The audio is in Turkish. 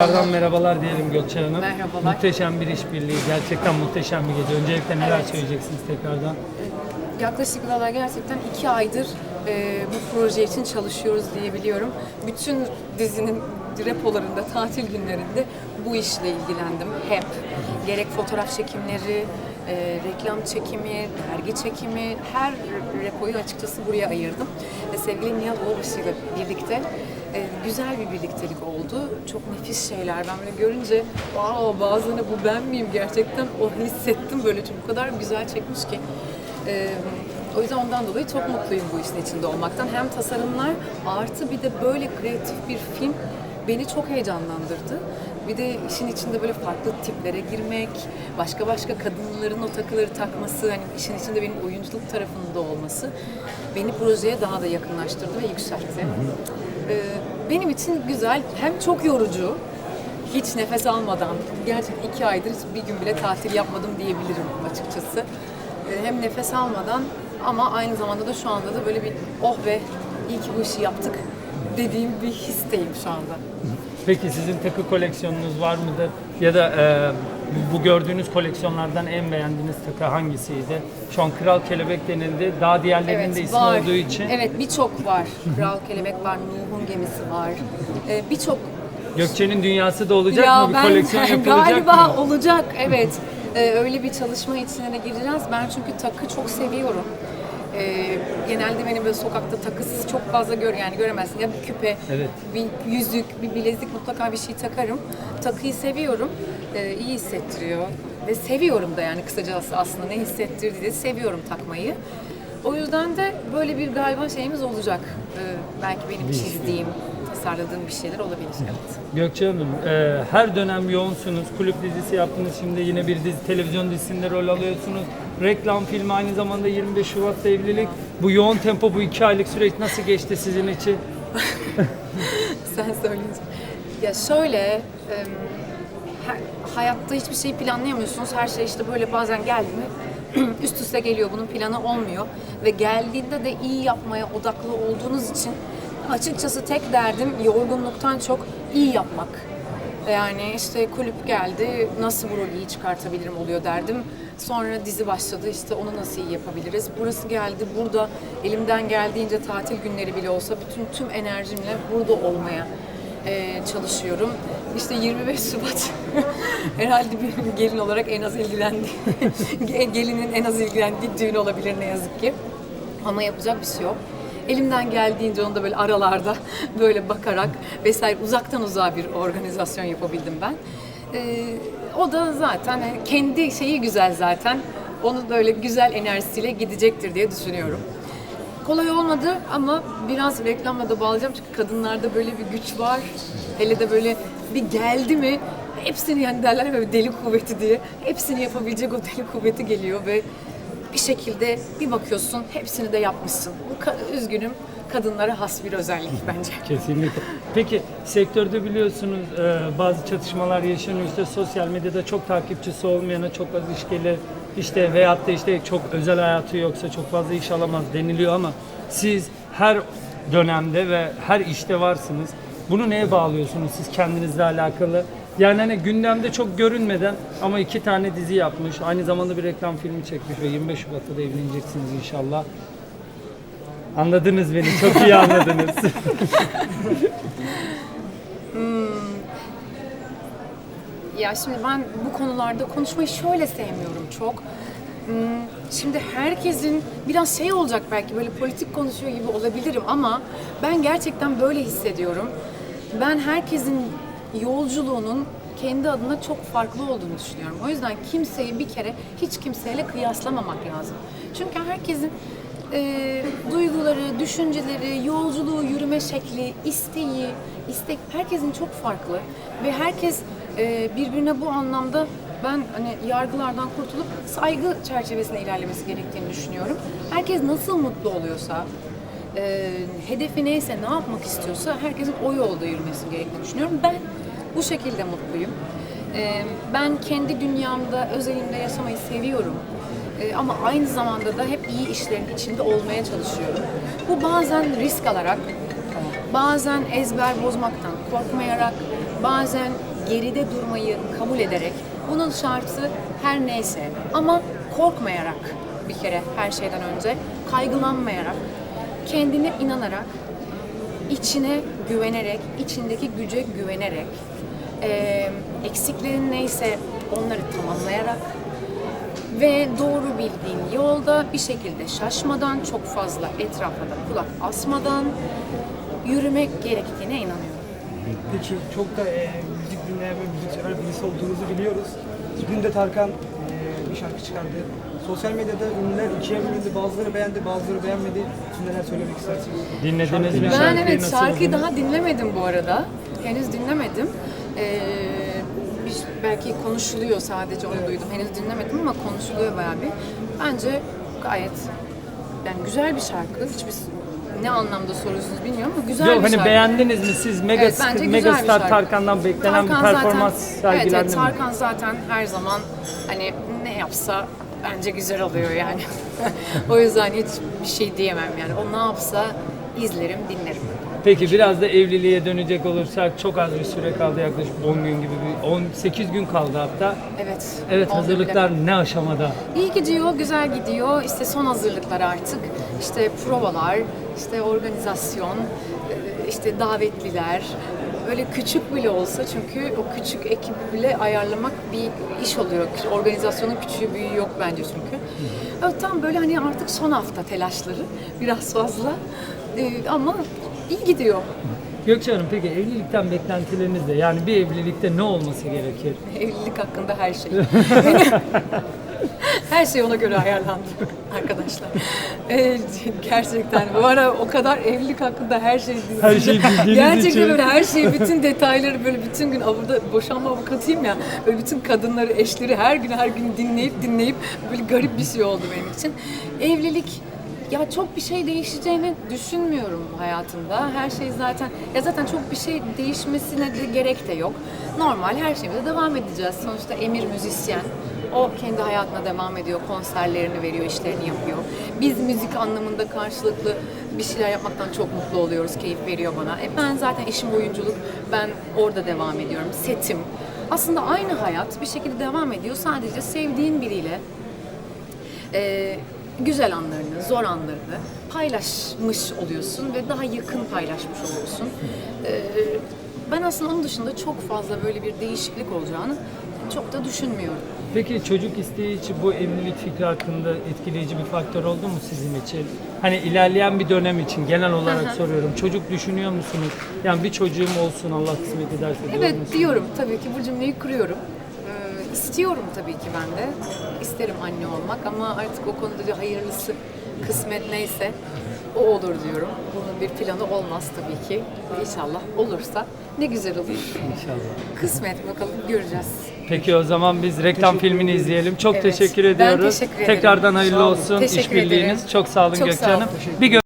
Tekrardan merhabalar diyelim Gökçe Hanım. Merhabalar. Muhteşem bir işbirliği, gerçekten muhteşem bir gece. Öncelikle neler söyleyeceksiniz tekrardan? Yaklaşık valla gerçekten iki aydır e, bu proje için çalışıyoruz diyebiliyorum. Bütün dizinin repolarında, tatil günlerinde bu işle ilgilendim hep. Gerek fotoğraf çekimleri, e, reklam çekimi, dergi çekimi, her repoyu açıkçası buraya ayırdım. Ve sevgili Nihat Oğuzbaşı ile birlikte güzel bir birliktelik oldu. Çok nefis şeyler. Ben böyle görünce wow, bazılarına bu ben miyim gerçekten o hissettim böyle çünkü bu kadar güzel çekmiş ki. Ee, o yüzden ondan dolayı çok mutluyum bu işin içinde olmaktan. Hem tasarımlar artı bir de böyle kreatif bir film beni çok heyecanlandırdı. Bir de işin içinde böyle farklı tiplere girmek, başka başka kadınların o takıları takması, hani işin içinde benim oyunculuk tarafında olması beni projeye daha da yakınlaştırdı ve yükseltti. Ee, benim için güzel, hem çok yorucu, hiç nefes almadan, gerçekten iki aydır bir gün bile tatil yapmadım diyebilirim açıkçası. Ee, Hem nefes almadan ama aynı zamanda da şu anda da böyle bir oh be iyi ki bu işi yaptık dediğim bir histeyim şu anda. Peki sizin takı koleksiyonunuz var mıdır? Ya da e, bu gördüğünüz koleksiyonlardan en beğendiğiniz takı hangisiydi? Şu an Kral Kelebek denildi. Daha diğerlerinin de ismi var. olduğu için. Evet birçok var. Kral Kelebek var, Nuh'un gemisi var. Ee, birçok Gökçe'nin dünyası da olacak mı? Bir koleksiyon yapılacak galiba mı? olacak evet. Ee, öyle bir çalışma içine gireceğiz. Ben çünkü takı çok seviyorum. Ee, genelde beni böyle sokakta takısız çok fazla gör yani göremezsin ya bir küpe, Evet. bir yüzük, bir bilezik mutlaka bir şey takarım. Takıyı seviyorum, ee, iyi hissettiriyor ve seviyorum da yani kısacası aslında ne hissettirdiği de seviyorum takmayı. O yüzden de böyle bir galiba şeyimiz olacak. Ee, belki benim çizdiğim, tasarladığım bir şeyler olabilir. Evet. Gökçe Hanım, e, her dönem yoğunsunuz. Kulüp dizisi yaptınız. Şimdi yine bir dizi, televizyon dizisinde rol alıyorsunuz. Reklam filmi aynı zamanda 25 Şubat'ta evlilik. Bu yoğun tempo, bu iki aylık süreç nasıl geçti sizin için? Sen söyleyince. Ya şöyle, her- hayatta hiçbir şeyi planlayamıyorsunuz. Her şey işte böyle bazen geldi mi üst üste geliyor. Bunun planı olmuyor. Ve geldiğinde de iyi yapmaya odaklı olduğunuz için açıkçası tek derdim yorgunluktan çok iyi yapmak. Yani işte kulüp geldi, nasıl bu rolü iyi çıkartabilirim oluyor derdim. Sonra dizi başladı, işte onu nasıl iyi yapabiliriz. Burası geldi, burada elimden geldiğince tatil günleri bile olsa bütün tüm enerjimle burada olmaya e, çalışıyorum. İşte 25 Şubat herhalde bir gelin olarak en az ilgilendiği, gelinin en az ilgilendiği düğün olabilir ne yazık ki. Ama yapacak bir şey yok. Elimden geldiğince onu da böyle aralarda böyle bakarak vesaire uzaktan uzağa bir organizasyon yapabildim ben. Ee, o da zaten hani kendi şeyi güzel zaten. Onu böyle güzel enerjisiyle gidecektir diye düşünüyorum. Kolay olmadı ama biraz reklamla da bağlayacağım çünkü kadınlarda böyle bir güç var. Hele de böyle bir geldi mi hepsini yani derler böyle deli kuvveti diye hepsini yapabilecek o deli kuvveti geliyor ve bir şekilde bir bakıyorsun hepsini de yapmışsın. Bu üzgünüm kadınlara has bir özellik bence. Kesinlikle. Peki sektörde biliyorsunuz e, bazı çatışmalar yaşanıyor. İşte sosyal medyada çok takipçisi olmayana çok az iş gelir. İşte veyahut da işte çok özel hayatı yoksa çok fazla iş alamaz deniliyor ama siz her dönemde ve her işte varsınız. Bunu neye bağlıyorsunuz siz kendinizle alakalı? Yani hani gündemde çok görünmeden ama iki tane dizi yapmış. Aynı zamanda bir reklam filmi çekmiş ve 25 Şubat'ta da evleneceksiniz inşallah. Anladınız beni, çok iyi anladınız. Ya şimdi ben bu konularda konuşmayı şöyle sevmiyorum çok. Hmm, Şimdi herkesin biraz şey olacak belki böyle politik konuşuyor gibi olabilirim ama ben gerçekten böyle hissediyorum. Ben herkesin yolculuğunun kendi adına çok farklı olduğunu düşünüyorum. O yüzden kimseyi bir kere hiç kimseyle kıyaslamamak lazım. Çünkü herkesin e, duyguları, düşünceleri, yolculuğu, yürüme şekli, isteği, istek herkesin çok farklı ve herkes e, birbirine bu anlamda ben hani yargılardan kurtulup saygı çerçevesinde ilerlemesi gerektiğini düşünüyorum. Herkes nasıl mutlu oluyorsa, e, hedefi neyse, ne yapmak istiyorsa herkesin o yolda yürümesi gerektiğini düşünüyorum. Ben bu şekilde mutluyum. E, ben kendi dünyamda, özelimde yaşamayı seviyorum. E, ama aynı zamanda da hep iyi işlerin içinde olmaya çalışıyorum. Bu bazen risk alarak, bazen ezber bozmaktan korkmayarak, bazen geride durmayı kabul ederek bunun şartı her neyse ama korkmayarak bir kere her şeyden önce kaygılanmayarak kendine inanarak içine güvenerek, içindeki güce güvenerek, eksiklerin neyse onları tamamlayarak ve doğru bildiğin yolda bir şekilde şaşmadan, çok fazla etrafa da kulak asmadan yürümek gerektiğine inanıyorum. Peki çok da e, müzik dinleyen ve müzik sever birisi olduğunuzu biliyoruz. Dün de Tarkan e, bir şarkı çıkardı. Sosyal medyada ünlüler ikiye bölündü. Bazıları beğendi, bazıları beğenmedi. Siz neler söylemek istersiniz? Dinlediniz mi? Ben Şarkıyı evet nasıl şarkıyı buldunuz? daha dinlemedim bu arada. Henüz dinlemedim. Ee, belki konuşuluyor sadece onu duydum. Henüz dinlemedim ama konuşuluyor bayağı bir. Bence gayet yani güzel bir şarkı. Hiçbir ne anlamda soruyorsunuz bilmiyorum ama güzel Yok bir hani şarkı. beğendiniz mi siz? Mega, Evet, bence güzel bir Megastar şarkı. Tarkan'dan beklenen bir performans zaten, evet, sergilendi evet, mi? Tarkan zaten her zaman hani ne yapsa bence güzel oluyor yani. o yüzden hiç bir şey diyemem yani. O ne yapsa izlerim, dinlerim. Peki biraz da evliliğe dönecek olursak çok az bir süre kaldı yaklaşık 10 gün gibi bir 18 gün kaldı hatta. Evet. Evet oldu hazırlıklar bile. ne aşamada? İyi gidiyor, güzel gidiyor. İşte son hazırlıklar artık. İşte provalar, işte organizasyon, e, işte davetliler. Böyle küçük bile olsa çünkü o küçük ekibi bile ayarlamak bir iş oluyor. Organizasyonun küçüğü büyüğü yok bence çünkü. Evet, tam böyle hani artık son hafta telaşları biraz fazla. E, ama iyi gidiyor. Gökçe Hanım peki evlilikten beklentileriniz de yani bir evlilikte ne olması gerekir? Evlilik hakkında her şey. her şey ona göre ayarlandı arkadaşlar. Ee, gerçekten bu ara o kadar evlilik hakkında her şey Her şeyi bildiğiniz Gerçekten için. öyle her şeyi, bütün detayları böyle bütün gün burada boşanma avukatıyım ya. Böyle bütün kadınları, eşleri her gün her gün dinleyip dinleyip böyle garip bir şey oldu benim için. Evlilik ya çok bir şey değişeceğini düşünmüyorum hayatımda. Her şey zaten ya zaten çok bir şey değişmesine de gerek de yok. Normal her şeyimize devam edeceğiz. Sonuçta Emir müzisyen. O kendi hayatına devam ediyor, konserlerini veriyor, işlerini yapıyor. Biz müzik anlamında karşılıklı bir şeyler yapmaktan çok mutlu oluyoruz, keyif veriyor bana. E ben zaten işim oyunculuk, ben orada devam ediyorum. Setim. Aslında aynı hayat bir şekilde devam ediyor. Sadece sevdiğin biriyle e, güzel anlarını, zor anlarını paylaşmış oluyorsun ve daha yakın paylaşmış oluyorsun. E, ben aslında onun dışında çok fazla böyle bir değişiklik olacağını çok da düşünmüyorum. Peki çocuk isteği için bu evlilik fikri hakkında etkileyici bir faktör oldu mu sizin için? Hani ilerleyen bir dönem için genel olarak soruyorum. Çocuk düşünüyor musunuz? Yani bir çocuğum olsun Allah kısmet ederse diyor Evet musunuz? diyorum tabii ki bu cümleyi kuruyorum. İstiyorum tabii ki ben de. İsterim anne olmak ama artık o konuda bir hayırlısı kısmet neyse o olur diyorum. Bunun bir planı olmaz tabii ki. İnşallah olursa ne güzel olur. İnşallah. Kısmet bakalım göreceğiz. Peki o zaman biz reklam filmini izleyelim. Çok Evet. teşekkür Ben ediyoruz. teşekkür ederim. Tekrardan hayırlı Sağ olun. olsun Teşekkür işbirliğiniz. Çok sağ olun Çok Gökçe sağ olun. Hanım. Bir gö-